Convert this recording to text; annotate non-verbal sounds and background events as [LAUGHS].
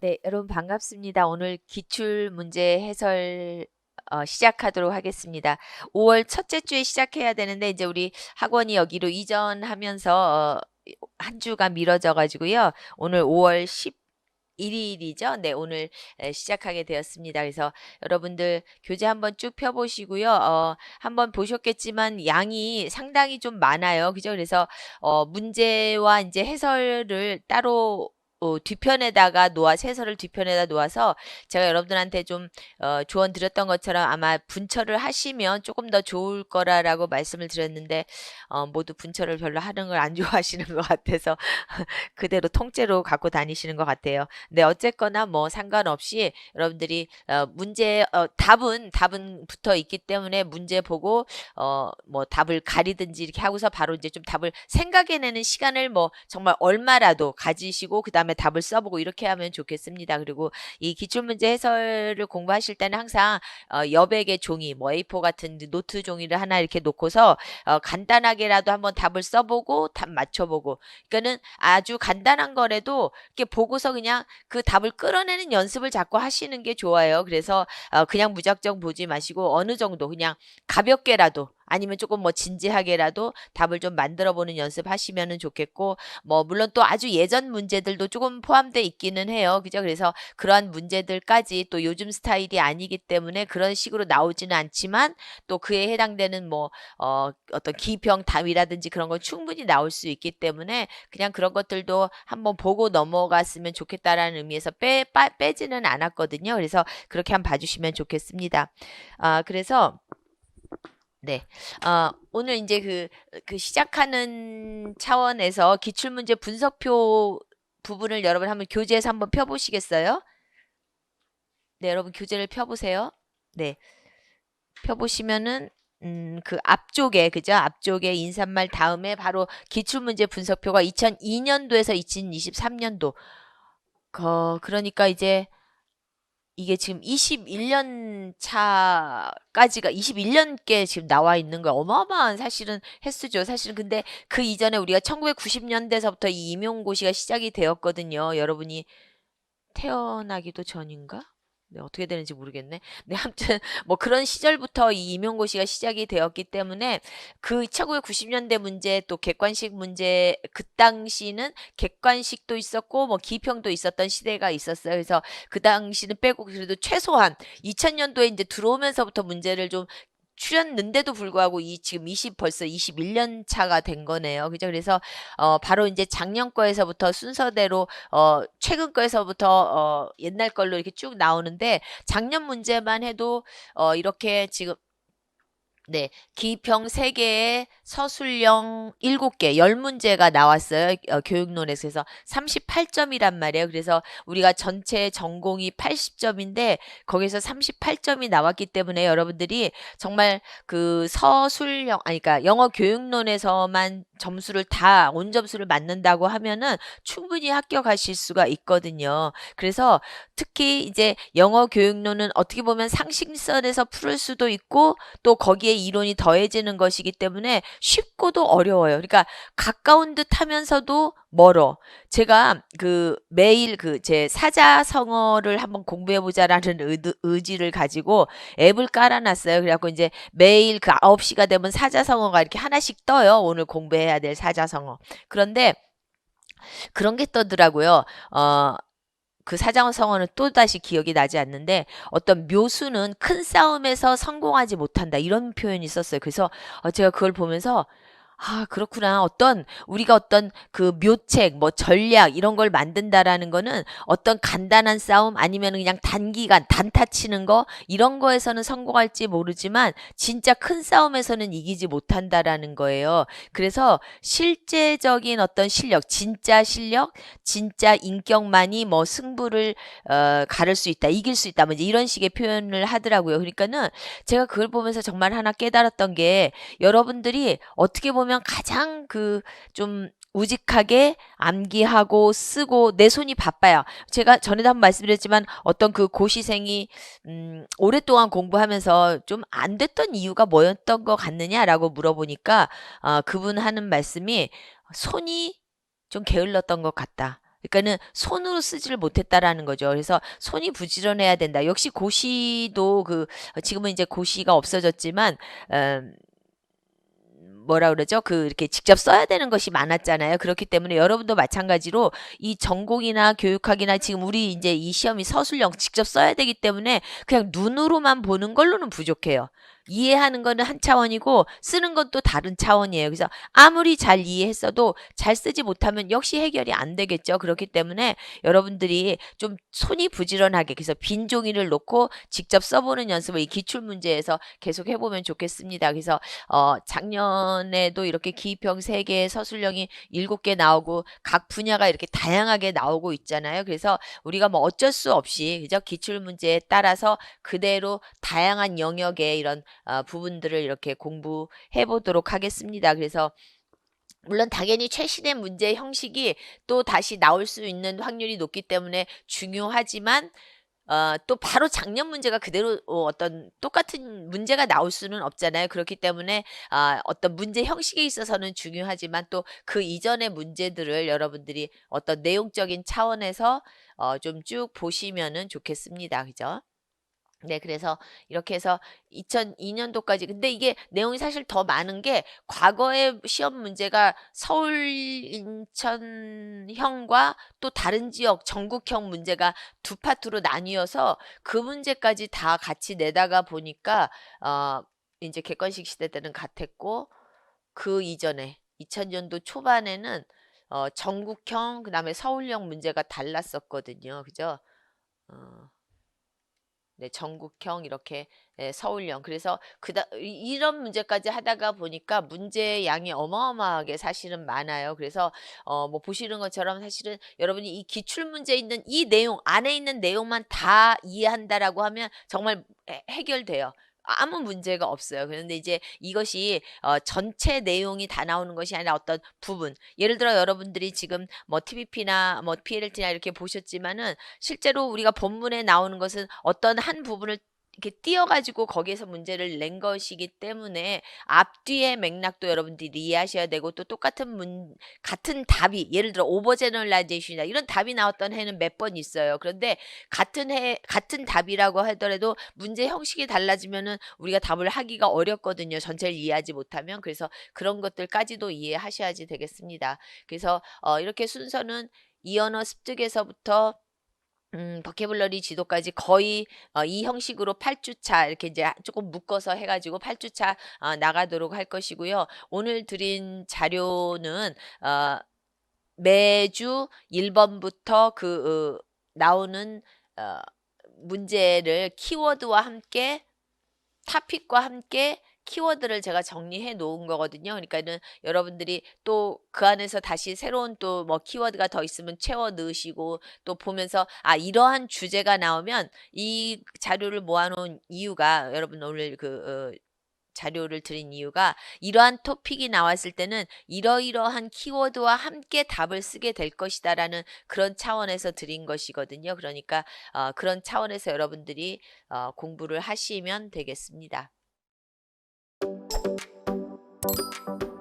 네, 여러분 반갑습니다. 오늘 기출 문제 해설 어, 시작하도록 하겠습니다. 5월 첫째 주에 시작해야 되는데 이제 우리 학원이 여기로 이전하면서 어, 한 주가 미뤄져 가지고요. 오늘 5월 11일이죠. 네, 오늘 에, 시작하게 되었습니다. 그래서 여러분들 교재 한번 쭉 펴보시고요. 어, 한번 보셨겠지만 양이 상당히 좀 많아요. 그죠? 그래서 어, 문제와 이제 해설을 따로 어, 뒤편에다가 놓아 해설을 뒤편에다 놓아서 제가 여러분들한테 좀 어, 조언 드렸던 것처럼 아마 분철을 하시면 조금 더 좋을 거라라고 말씀을 드렸는데 어, 모두 분철을 별로 하는 걸 안 [LAUGHS] 좋아하시는 것 같아서 [LAUGHS] 그대로 통째로 갖고 다니시는 것 같아요. 근데 어쨌거나 뭐 상관없이 여러분들이 어, 문제 어, 답은 답은 붙어 있기 때문에 문제 보고 어, 뭐 답을 가리든지 이렇게 하고서 바로 이제 좀 답을 생각해내는 시간을 뭐 정말 얼마라도 가지시고 그 다음 에 답을 써보고 이렇게 하면 좋겠습니다. 그리고 이 기출문제 해설을 공부하실 때는 항상 어, 여백의 종이 뭐 A4 같은 노트 종이를 하나 이렇게 놓고서 어, 간단하게라도 한번 답을 써보고 답 맞춰보고 그러니까는 아주 간단한 거라도 이렇게 보고서 그냥 그 답을 끌어내는 연습을 자꾸 하시는 게 좋아요. 그래서 어, 그냥 무작정 보지 마시고 어느 정도 그냥 가볍게라도 아니면 조금 뭐 진지하게라도 답을 좀 만들어 보는 연습하시면은 좋겠고 뭐 물론 또 아주 예전 문제들도 조금 포함돼 있기는 해요. 그죠? 그래서 그러한 문제들까지 또 요즘 스타일이 아니기 때문에 그런 식으로 나오지는 않지만 또 그에 해당되는 뭐 어, 어떤 기평 답이라든지 그런 건 충분히 나올 수 있기 때문에 그냥 그런 것들도 한번 보고 넘어갔으면 좋겠다라는 의미에서 빼, 빠, 빼지는 않았거든요. 그래서 그렇게 한번 봐주시면 좋겠습니다. 아, 그래서 네. 어, 오늘 이제 그, 그 시작하는 차원에서 기출문제 분석표 부분을 여러분 한번 교재에서 한번 펴보시겠어요? 네, 여러분 교재를 펴보세요. 네. 펴보시면은, 음, 그 앞쪽에, 그죠? 앞쪽에 인사말 다음에 바로 기출문제 분석표가 2002년도에서 2023년도. 거, 그러니까 이제 이게 지금 21년 차까지가 21년께 지금 나와 있는 거 어마어마한 사실은 횟수죠. 사실은 근데 그 이전에 우리가 1990년대서부터 이 임용고시가 시작이 되었거든요. 여러분이 태어나기도 전인가? 네, 어떻게 되는지 모르겠네. 네, 아무튼 [LAUGHS] 뭐 그런 시절부터 이 임용고시가 시작이 되었기 때문에 그 1990년대 문제 또 객관식 문제 그 당시는 객관식도 있었고 뭐 기평도 있었던 시대가 있었어요. 그래서 그 당시는 빼고 그래도 최소한 2000년도에 이제 들어오면서부터 문제를 좀 추렸는데도 불구하고 이 지금 20 벌써 21년 차가 된 거네요. 그죠? 그래서 어 바로 이제 작년 거에서부터 순서대로 어 최근 거에서부터 어 옛날 걸로 이렇게 쭉 나오는데 작년 문제만 해도 어 이렇게 지금 네, 기평 3개에 서술형 7개, 10문제가 나왔어요. 어, 교육론에서. 그래서 38점이란 말이에요. 그래서 우리가 전체 전공이 80점인데 거기서 38점이 나왔기 때문에 여러분들이 정말 그 서술형, 아니, 그러니까 영어 교육론에서만 점수를 다 온 점수를 맞는다고 하면은 충분히 합격하실 수가 있거든요. 그래서 특히 이제 영어 교육론은 어떻게 보면 상식선에서 풀을 수도 있고 또 거기에 이론이 더해지는 것이기 때문에 쉽고도 어려워요. 그러니까 가까운 듯 하면서도 멀어. 제가 그 매일 그 제 사자성어를 한번 공부해 보자라는 의지를 가지고 앱을 깔아놨어요. 그래갖고 이제 매일 그 9시가 되면 사자성어가 이렇게 하나씩 떠요. 오늘 공부해야 될 사자성어. 그런데 그런 게 떠더라고요. 어, 그 사자원 성어는 또다시 기억이 나지 않는데 어떤 묘수는 큰 싸움에서 성공하지 못한다 이런 표현이 있었어요. 그래서 어, 제가 그걸 보면서 아, 그렇구나. 어떤, 우리가 어떤 그 묘책, 뭐 전략, 이런 걸 만든다라는 거는 어떤 간단한 싸움 아니면 그냥 단기간, 단타 치는 거, 이런 거에서는 성공할지 모르지만 진짜 큰 싸움에서는 이기지 못한다라는 거예요. 그래서 실제적인 어떤 실력, 진짜 실력, 진짜 인격만이 뭐 승부를, 어, 가를 수 있다, 이길 수 있다, 뭐 이런 식의 표현을 하더라고요. 그러니까는 제가 그걸 보면서 정말 하나 깨달았던 게 여러분들이 어떻게 보면 보면 가장 그 좀 우직하게 암기하고 쓰고 내 손이 바빠요. 제가 전에도 한번 말씀드렸지만 어떤 그 고시생이 음, 오랫동안 공부하면서 좀 안 됐던 이유가 뭐였던 것 같느냐라고 물어보니까 어, 그분 하는 말씀이 손이 좀 게을렀던 것 같다. 그러니까는 손으로 쓰지를 못했다라는 거죠. 그래서 손이 부지런해야 된다. 역시 고시도 그 지금은 이제 고시가 없어졌지만 음, 뭐라 그러죠? 그 이렇게 직접 써야 되는 것이 많았잖아요. 그렇기 때문에 여러분도 마찬가지로 이 전공이나 교육학이나 지금 우리 이제 이 시험이 서술형 직접 써야 되기 때문에 그냥 눈으로만 보는 걸로는 부족해요. 이해하는 거는 한 차원이고 쓰는 것도 다른 차원이에요. 그래서 아무리 잘 이해했어도 잘 쓰지 못하면 역시 해결이 안 되겠죠. 그렇기 때문에 여러분들이 좀 손이 부지런하게 그래서 빈 종이를 놓고 직접 써보는 연습을 이 기출 문제에서 계속 해보면 좋겠습니다. 그래서 어 작년에도 이렇게 기입형 3개, 서술형이 7개 나오고 각 분야가 이렇게 다양하게 나오고 있잖아요. 그래서 우리가 뭐 어쩔 수 없이 그죠? 기출 문제에 따라서 그대로 다양한 영역의 이런 어, 부분들을 이렇게 공부해 보도록 하겠습니다. 그래서 물론 당연히 최신의 문제 형식이 또 다시 나올 수 있는 확률이 높기 때문에 중요하지만 어, 또 바로 작년 문제가 그대로 어, 어떤 똑같은 문제가 나올 수는 없잖아요. 그렇기 때문에 아, 어떤 문제 형식에 있어서는 중요하지만 또 그 이전의 문제들을 여러분들이 어떤 내용적인 차원에서 어, 좀 쭉 보시면은 좋겠습니다. 그죠? 네, 그래서 이렇게 해서 2002년도까지 근데 이게 내용이 사실 더 많은 게 과거의 시험 문제가 서울 인천형과 또 다른 지역 전국형 문제가 두 파트로 나뉘어서 그 문제까지 다 같이 내다가 보니까 어 이제 객관식 시대 때는 같았고 그 이전에 2000년도 초반에는 어 전국형 그다음에 서울형 문제가 달랐었거든요. 그죠? 어 네, 전국형 이렇게 예, 서울형. 그래서 그다 이- 이런 문제까지 하다가 보니까 문제 양이 어마어마하게 사실은 많아요. 그래서 어 뭐 보시는 것처럼 사실은 여러분이 이 기출 문제 있는 이 내용 안에 있는 내용만 다 이해한다라고 하면 정말 해- 해결돼요. 아무 문제가 없어요. 그런데 이제 이것이 어 전체 내용이 다 나오는 것이 아니라 어떤 부분. 예를 들어 여러분들이 지금 뭐 TVP나 뭐 PLT나 이렇게 보셨지만은 실제로 우리가 본문에 나오는 것은 어떤 한 부분을 이렇게 띄어가지고 거기에서 문제를 낸 것이기 때문에 앞뒤의 맥락도 여러분들이 이해하셔야 되고 또 똑같은 문 같은 답이 예를 들어 오버제널라이제이션이나 이런 답이 나왔던 해는 몇 번 있어요. 그런데 같은 해 같은 답이라고 하더라도 문제 형식이 달라지면은 우리가 답을 하기가 어렵거든요. 전체를 이해하지 못하면 그래서 그런 것들까지도 이해하셔야지 되겠습니다. 그래서 어 이렇게 순서는 이 언어 습득에서부터 음 버케블러리 지도까지 거의 어 이 형식으로 8주차 이렇게 이제 조금 묶어서 해 가지고 8주차 어 나가도록 할 것이고요. 오늘 드린 자료는 어 매주 1 번부터 그어 나오는 어 문제를 키워드와 함께 토픽과 함께 키워드를 제가 정리해 놓은 거거든요. 그러니까는 여러분들이 또 그 안에서 다시 새로운 또 뭐 키워드가 더 있으면 채워 넣으시고 또 보면서 아 이러한 주제가 나오면 이 자료를 모아 놓은 이유가 여러분 오늘 그 어 자료를 드린 이유가 이러한 토픽이 나왔을 때는 이러이러한 키워드와 함께 답을 쓰게 될 것이다라는 그런 차원에서 드린 것이거든요. 그러니까 어 그런 차원에서 여러분들이 어 공부를 하시면 되겠습니다. Thank you.